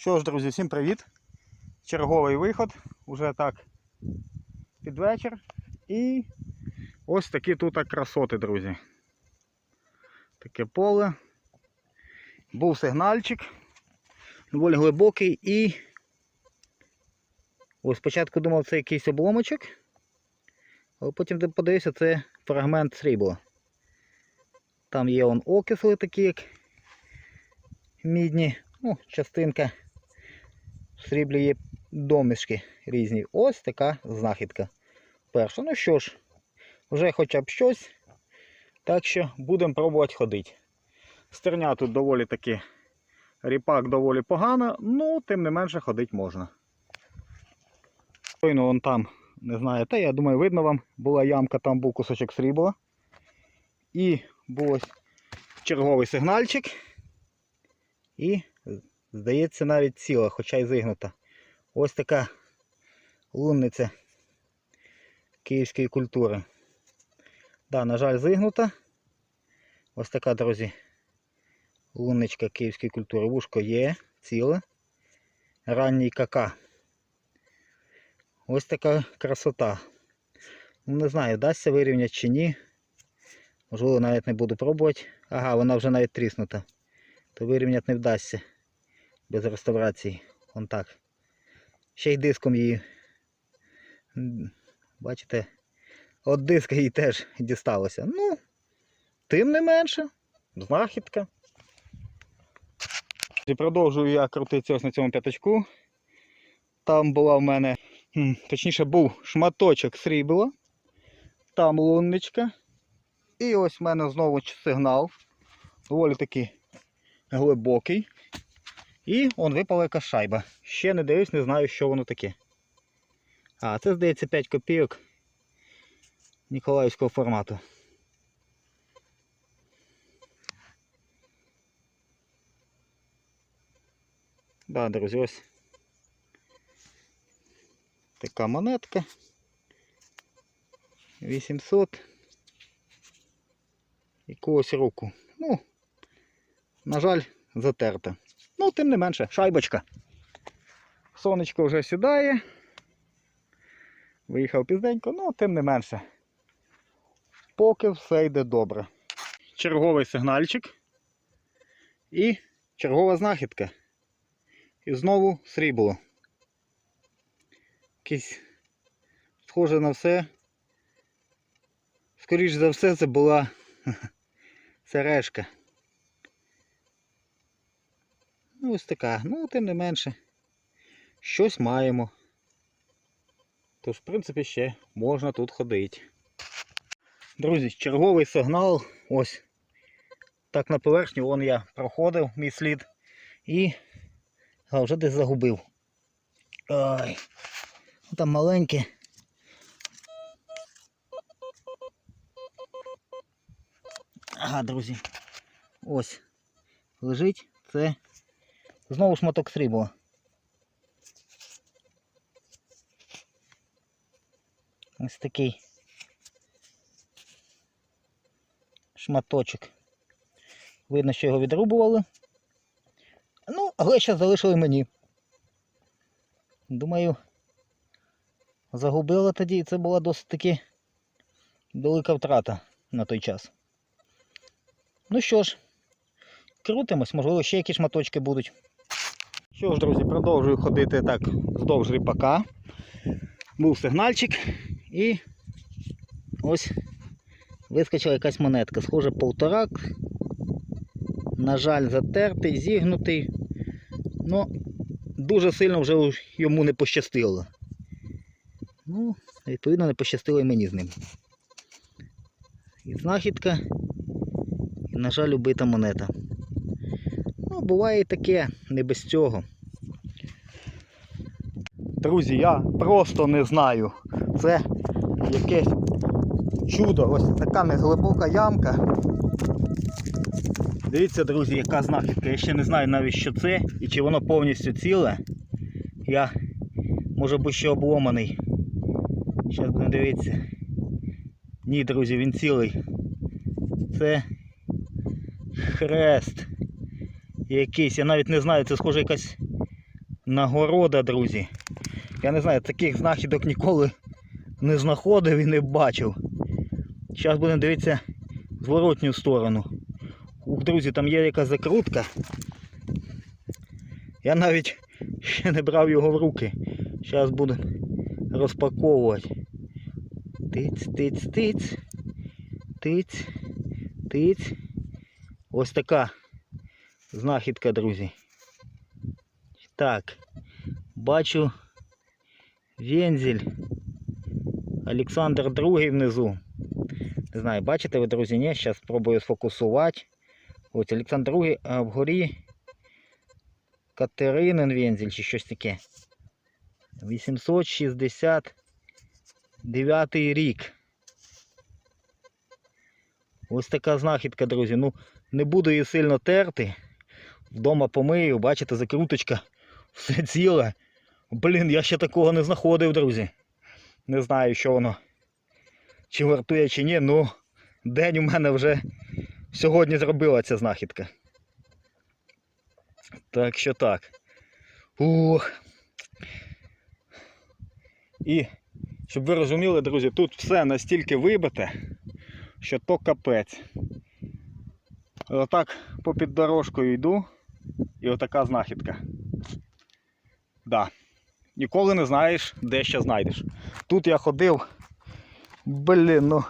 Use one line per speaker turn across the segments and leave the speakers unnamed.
Що ж, друзі, всім привіт! Черговий виход, уже так під вечір. І ось такі тут красоти, друзі. Таке поле. Був сигнальчик, доволі глибокий і ось спочатку думав це якийсь обломочок, але потім подивився, це фрагмент срібла. Там є он окисли такі, як мідні, ну, частинка. Сріблі є домішки різні. Ось така знахідка. Перша. Ну що ж, вже хоча б щось. Так що будемо пробувати ходити. Стерня тут доволі таки ріпак доволі погано, ну тим не менше ходити можна. Щойно вон там, не знаю, та я думаю, видно вам, була ямка, там був кусочок срібла. І був ось черговий сигнальчик. І, здається, навіть ціла, хоча й зигнута. Ось така лунниця київської культури. Да, на жаль, зигнута. Ось така, друзі, лунничка київської культури. Вушко є, ціле. Ранній кака. Ось така красота. Ну, не знаю, вдасться вирівняти чи ні. Можливо, навіть не буду пробувати. Ага, вона вже навіть тріснута. То вирівняти не вдасться без реставрації. Вон так. Ще й диском її. Бачите, от диска їй теж дісталося. Ну, тим не менше, знахідка. І продовжую я крутитися ось на цьому п'ятачку. Там була в мене, точніше, був шматочок срібла. Там лунничка. І ось в мене знову сигнал. Доволі таки глибокий. І он випала якась шайба. Ще не дивлюсь, не знаю, що воно таке. А, це здається 5 копійок Ніколаївського формату. Да, друзі, ось така монетка. 800. Якогось року. Ну, на жаль, затерта. Ну, тим не менше, шайбочка. Сонечко вже сідає. Виїхав пізденько, ну, тим не менше. Поки все йде добре. Черговий сигнальчик. І чергова знахідка. І знову срібло. Якийсь схоже на все. Скоріше за все, це була сережка. Ну, ось така. Ну, тим не менше, щось маємо. Тож, в принципі, ще можна тут ходити. Друзі, черговий сигнал. Ось. Так на поверхню, вон я проходив мій слід і а, вже десь загубив. Ой, ну, там маленьке. Ага, друзі. Ось. Лежить. Це знову шматок срібла. Ось такий шматочок. Видно, що його відрубували. Ну, але ще залишили мені. Думаю, загубила тоді і це була досить таки велика втрата на той час. Ну що ж, крутимось, можливо, ще якісь шматочки будуть. Що ж, друзі, продовжую ходити так вздовж ріпака. Був сигнальчик і ось вискочила якась монетка. Схоже, полторак. На жаль, затертий, зігнутий. Ну, дуже сильно вже йому не пощастило. Ну, відповідно, не пощастило і мені з ним. І знахідка, і, на жаль, убита монета. Ну, буває і таке, не без цього. Друзі, я просто не знаю. Це якесь чудо. Ось така неглибока ямка. Дивіться, друзі, яка знахідка. Я ще не знаю навіть що це і чи воно повністю ціле. Я може бути ще обломаний. Зараз будемо дивитися. Ні, друзі, він цілий. Це хрест якийсь. Я навіть не знаю, це схоже якась нагорода, друзі. Я не знаю, таких знахідок ніколи не знаходив і не бачив. Зараз будемо дивитися зворотню сторону. Ух, друзі, там є якась закрутка. Я навіть ще не брав його в руки. Зараз буду розпаковувати. Тиць, тиць, тиць. Тиць, тиць. Ось така знахідка, друзі. Так, бачу вензель. Олександр II внизу. Не знаю, бачите ви, друзі, ні? Зараз спробую сфокусувати. Ось Олександр II, а вгорі Катеринин вензель чи щось таке. 869 рік. Ось така знахідка, друзі. Ну, не буду її сильно терти. Вдома помию, бачите, закруточка. Все ціле. Блін, я ще такого не знаходив, друзі. Не знаю, що воно. Чи вартує, чи ні. Ну, день у мене вже сьогодні зробила ця знахідка. Так що так. Ух. І щоб ви розуміли, друзі, тут все настільки вибите, що то капець. Отак попід дорожкою йду і отака знахідка. Да. Ніколи не знаєш, де ще знайдеш. Тут я ходив. Блін, ну.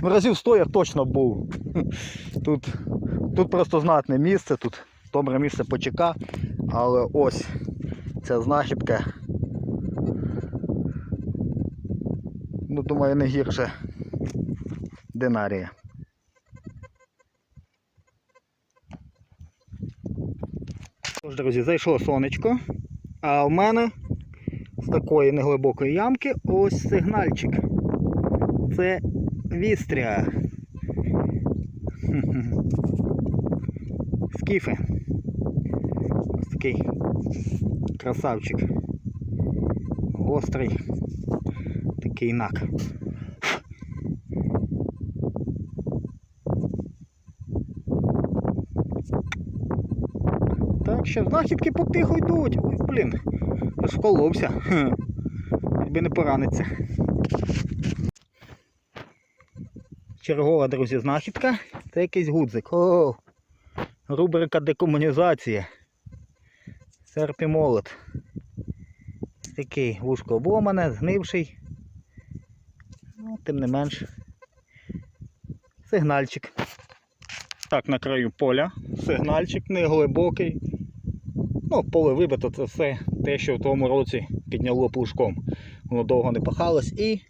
ну разів сто я точно був. Тут, тут просто знатне місце, тут добре місце почека, але ось ця знахідка. Ну, думаю, не гірше динарія. Тож, друзі, зайшло сонечко, а в мене з такої неглибокої ямки ось сигнальчик. Це вістря. Скіфи. Ось такий красавчик. Гострий. Такий нак. Так що знахідки потихо йдуть. Ой, блін. Аж вколовся. Не пораниться. Чергова, друзі, знахідка. Це якийсь гудзик. О, рубрика декомунізація. Серп і молот. Такий вушко обломане, згнивший. Ну, тим не менш. Сигнальчик. Так, на краю поля. Сигнальчик не глибокий. Ну, поле вибито це все те, що в тому році підняло плужком. Воно довго не пахалось і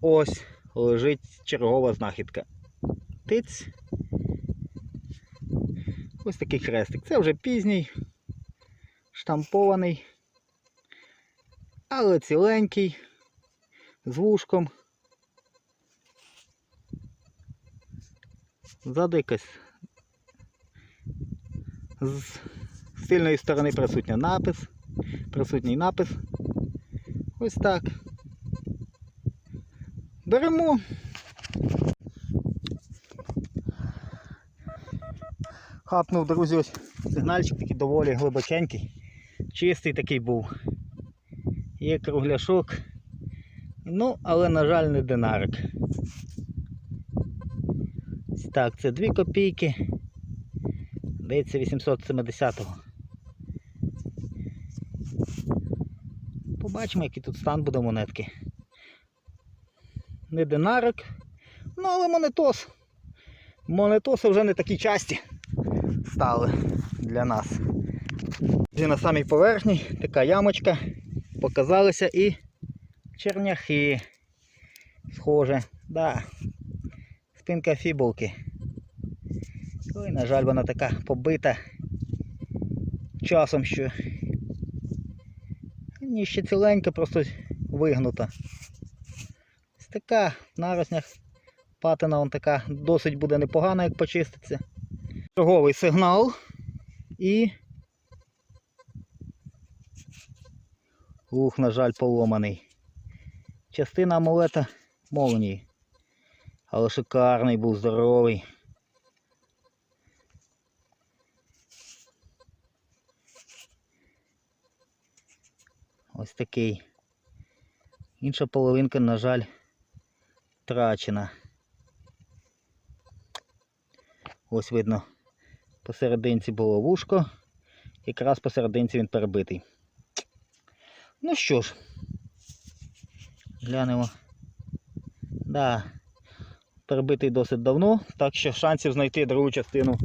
ось лежить чергова знахідка. Тиць. Ось такий хрестик. Це вже пізній, штампований, але ціленький, з вушком. Ззаду з сильної сторони присутня напис, присутній напис. Ось так. Беремо. Хапнув, друзі, ось сигнальчик такий доволі глибоченький. Чистий такий був. Є кругляшок. Ну, але, на жаль, не динарик. Так, це 2 копійки. Здається, 870-го. Побачимо, який тут стан буде монетки. Не динарик, ну але монетос. Монетоси вже не такі часті стали для нас. І на самій поверхні така ямочка. Показалися і черняхи. Схоже, да. Спинка фібулки. Ой, на жаль, вона така побита часом, що ні, ще ціленька, просто вигнута. Ось така в нароснях патина вон така досить буде непогана, як почиститься. Черговий сигнал і. Ух, на жаль, поломаний. Частина амулета молнії. Але шикарний був здоровий. Ось такий. Інша половинка, на жаль, втрачена. Ось видно, посерединці було вушко, якраз посерединці він перебитий. Ну що ж, глянемо. Да, перебитий досить давно, так що шансів знайти другу частину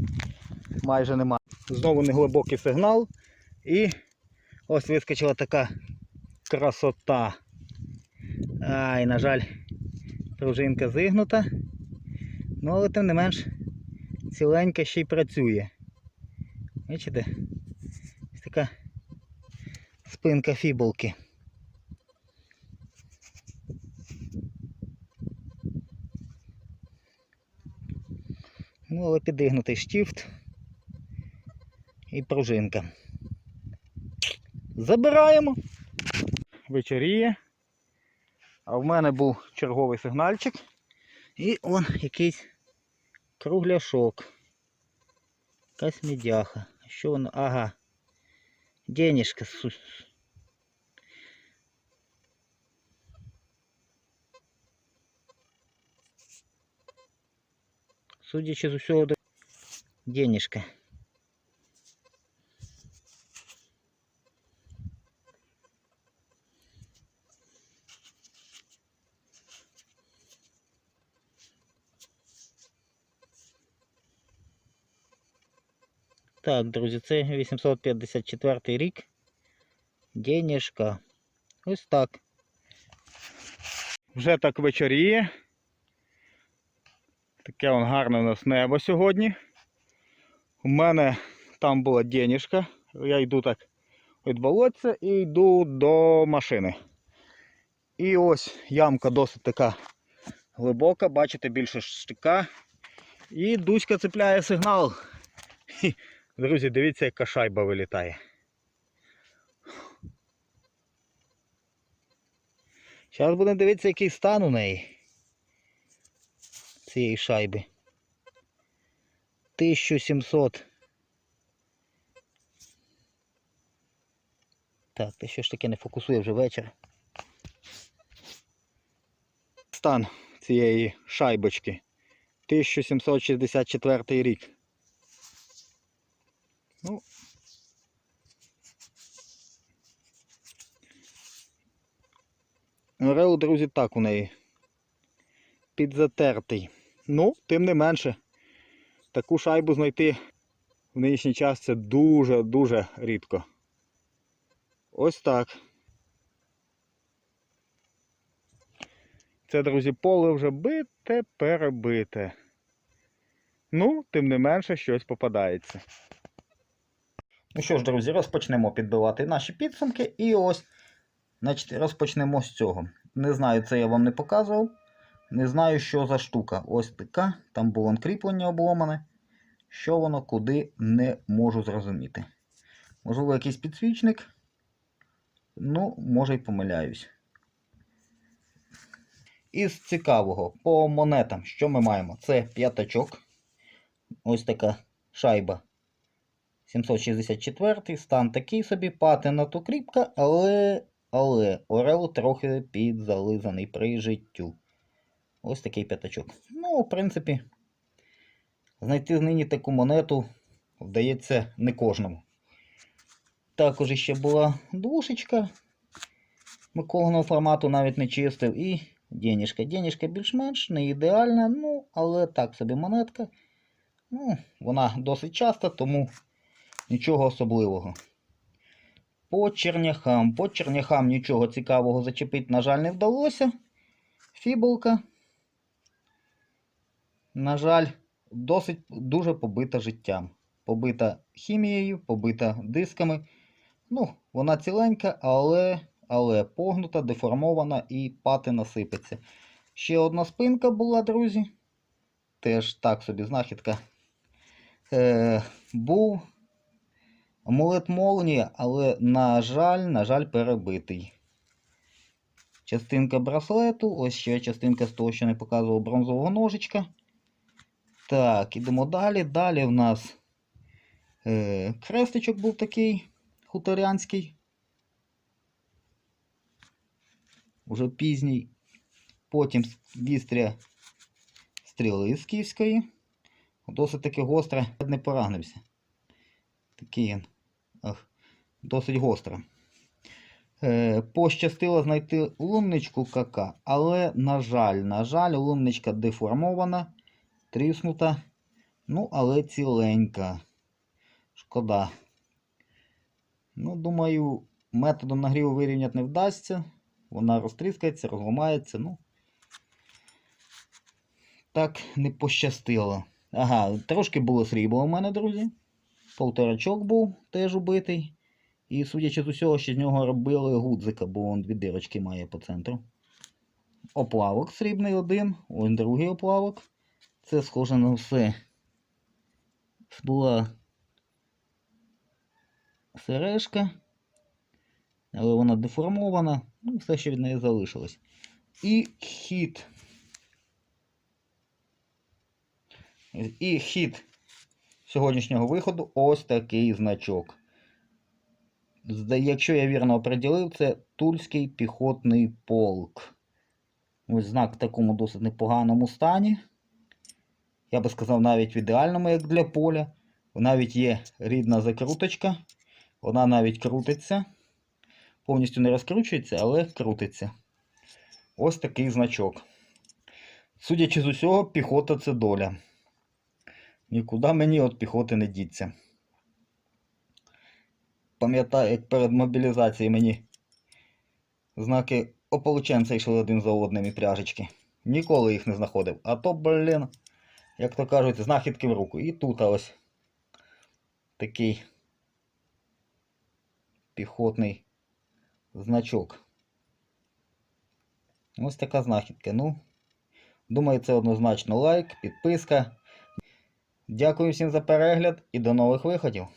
майже немає. Знову неглибокий сигнал. І ось вискочила така красота. Ай, на жаль, пружинка зигнута. Ну, але тим не менш ціленька ще й працює. Бачите? Ось така спинка фібулки. Ну, але підігнутий штифт і пружинка. Забираємо. Вечоріє. А в мене був черговий сигнальчик. І он якийсь кругляшок. Якась медяха. Що воно? Ага. Денежка. су- Судячи з усього, денежка. Так, друзі, це 854 рік. Денежка. Ось так. Вже так вечоріє. Таке вон гарне у нас небо сьогодні. У мене там була денежка. Я йду так від болотця і йду до машини. І ось ямка досить така глибока, бачите, більше штика. І Дуська цепляє сигнал. Друзі, дивіться, яка шайба вилітає. Зараз будемо дивитися, який стан у неї. Цієї шайби. 1700. Так, ти що ж таке не фокусує вже вечір. Стан цієї шайбочки. 1764 рік. Ну. Орел, друзі, так у неї. Підзатертий. Ну, тим не менше, таку шайбу знайти в нинішній час це дуже-дуже рідко. Ось так. Це, друзі, поле вже бите, перебите. Ну, тим не менше, щось попадається. Ну що ж, друзі, розпочнемо підбивати наші підсумки. І ось, значить, розпочнемо з цього. Не знаю, це я вам не показував. Не знаю, що за штука. Ось така. Там було кріплення обломане. Що воно, куди, не можу зрозуміти. Можливо, якийсь підсвічник. Ну, може й помиляюсь. Із цікавого, по монетам, що ми маємо? Це п'ятачок. Ось така шайба. 764 стан такий собі, патина то кріпка, але, але Орел трохи підзализаний при життю. Ось такий п'ятачок. Ну, в принципі, знайти нині таку монету вдається не кожному. Також ще була двушечка Миколеного формату навіть не чистив. І денежка. Денежка більш-менш не ідеальна, ну, але так собі монетка. Ну, Вона досить часта, тому нічого особливого. По черняхам. По черняхам нічого цікавого зачепити, на жаль, не вдалося. Фібулка. На жаль, досить дуже побита життям. Побита хімією, побита дисками. Ну, вона ціленька, але, але погнута, деформована і патина сипеться. Ще одна спинка була, друзі. Теж так собі знахідка. Е, був амулет молнія, але, на жаль, на жаль, перебитий. Частинка браслету, ось ще частинка з того, що не показував бронзового ножичка. Так, ідемо далі. Далі в нас е, крестичок був такий хуторянський. уже пізній. Потім вістря стріли з київської. Досить таки гостре, не поранився. Такий він. Досить гостре. Е, пощастило знайти лунничку КК, але, на жаль, на жаль, лунничка деформована, тріснута, ну, але ціленька. Шкода. Ну, думаю, методом нагріву вирівняти не вдасться. Вона розтріскається, розламається. Ну, так не пощастило. Ага, трошки було срібла у мене, друзі. Полторачок був теж убитий. І судячи з усього, що з нього робили гудзика, бо він дві дирочки має по центру. Оплавок срібний один, ось другий оплавок. Це схоже на все. Була сережка. Але вона деформована. Ну, все, що від неї залишилось. І хід. І хід сьогоднішнього виходу ось такий значок. Якщо я вірно оприділив, це Тульський піхотний полк. Ось знак в такому досить непоганому стані. Я би сказав, навіть в ідеальному, як для поля. Навіть є рідна закруточка. Вона навіть крутиться. Повністю не розкручується, але крутиться. Ось такий значок. Судячи з усього, піхота це доля. Нікуди мені від піхоти не діться. Пам'ятаю, як перед мобілізацією мені знаки ополченця йшли один за одним і пряжечки. Ніколи їх не знаходив. А то, блін, як то кажуть, знахідки в руку. І тут ось такий піхотний значок. Ось така знахідка. Ну, думаю, це однозначно лайк, підписка. Дякую всім за перегляд і до нових виходів.